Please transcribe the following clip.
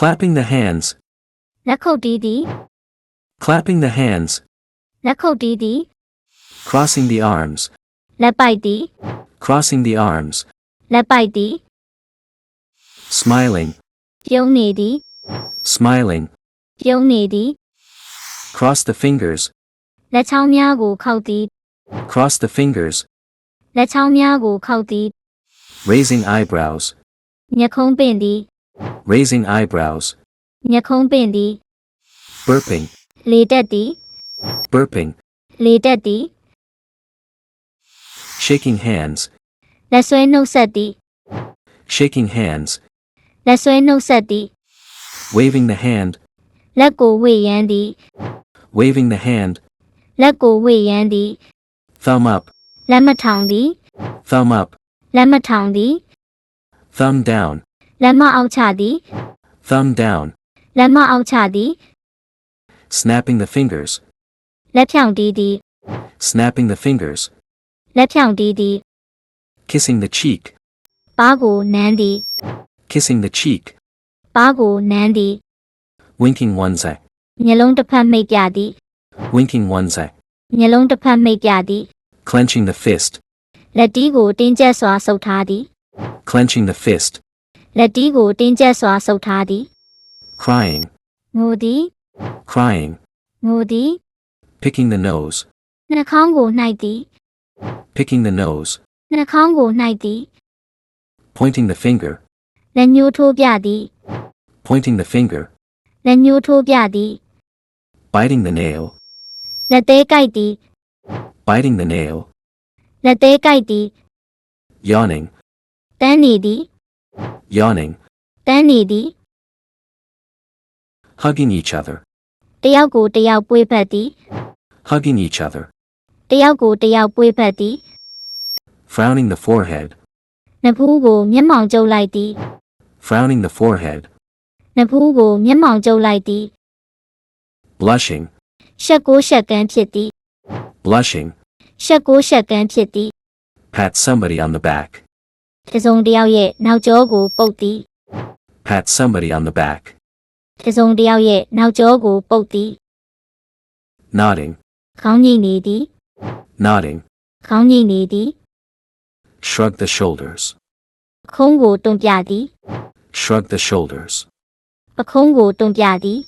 clapping the hands, လက်ခုပ်တီးသည် clapping the hands, လက်ခုပ်တီးသည် crossing the arms, လက်ပိုက်သည် crossing the arms, လက်ပိုက်သည် smiling, ပြုံးနေသည် smiling, ပြုံးနေသည် cross the fingers, လက်ချောင်းများကိုခောက်သည် cross the fingers, လက်ချောင်းများကိုခောက်သည် raising eyebrows, မျက်ခုံးပင့်သည် raising eyebrows, မျက်ခုံးပင့်သည် burping, လေတက်သည် burping, လေတက်သည် shaking hands, လက်ဆွဲနှုတ်ဆက်သည် shaking hands, လက်ဆွဲနှုတ်ဆက်သည် waving the hand, လက်ကိုဝေယမ်းသည် waving the hand, လက်ကိုဝေယမ်းသည် thumb up, လက်မထောင်သည် thumb up, လက်မထောင်သည် thumb down, လက်မအောက်ချသည် thumb down, လက်မအောက်ချသည် snapping the fingers, လက်ဖြောင့်တီးသည် snapping the fingers, လက်ဖြောင့်တီးသည် kissing the cheek, ပါးကိုနမ်းသည် kissing the cheek, ပါးကိုနမ်းသည် winking one's eye, မျက်လုံးတစ်ဖက်မိတ်ပြသည် winking one's eye, မျက်လုံးတစ်ဖက်မိတ်ပြသည် clenching the fist, လက်တီးကိုတင်းကျပ်စွာဆုပ်ထားသည် clenching the fist, လက်တီးကိုတင်းကျပ်စွာဆုပ်ထားသည် crying, ငိုသည် crying, ငိုသည် picking the nose, နှာခေါင်းကိုနှိုက်သည် picking the nose, နှာခေါင်းကိုနှိုက်သည် pointing the finger, လက်ညှိုးထိုးပြသည် pointing the finger, လက်ညှိုးထိုးပြသည် biting the nail, လက်သေးကိုက်သည် biting the nail, လက်သေးကိုက်သည် yawning, တန်းနေသည် yawning, တန်းနေသည် hugging each other, တယောက်ကိုတယောက်ပွေးဖက်သည် hugging each other, တယောက်ကိုတယောက်ပွေးဖက်သည် frowning the forehead, နဖူးကိုမျက်မှောင်ကျုပ်လိုက်သည် frowning the forehead, နဖူးကိုမျက်မှောင်ကျုပ်လိုက်သည် blushing, ရှက်ကိုရှက်ကန်းဖြစ်သည် blushing, ရှက်ကိုရှက်ကန်းဖြစ်သည် pat somebody on the back, တစုံတစ်ယောက်ရဲ့နောက်ကျောကိုပုတ်သည် pat somebody on the back, တစုံတစ်ယောက်ရဲ့နောက်ကျောကိုပုတ်သည် nodding, ခေါင်းညိနေသည် nodding, ခေါင်းညိနေသည် shrug the shoulders, ပခုံးကိုတွန်းပြသည် shrug the shoulders, ပခုံးကိုတွန်းပြသည်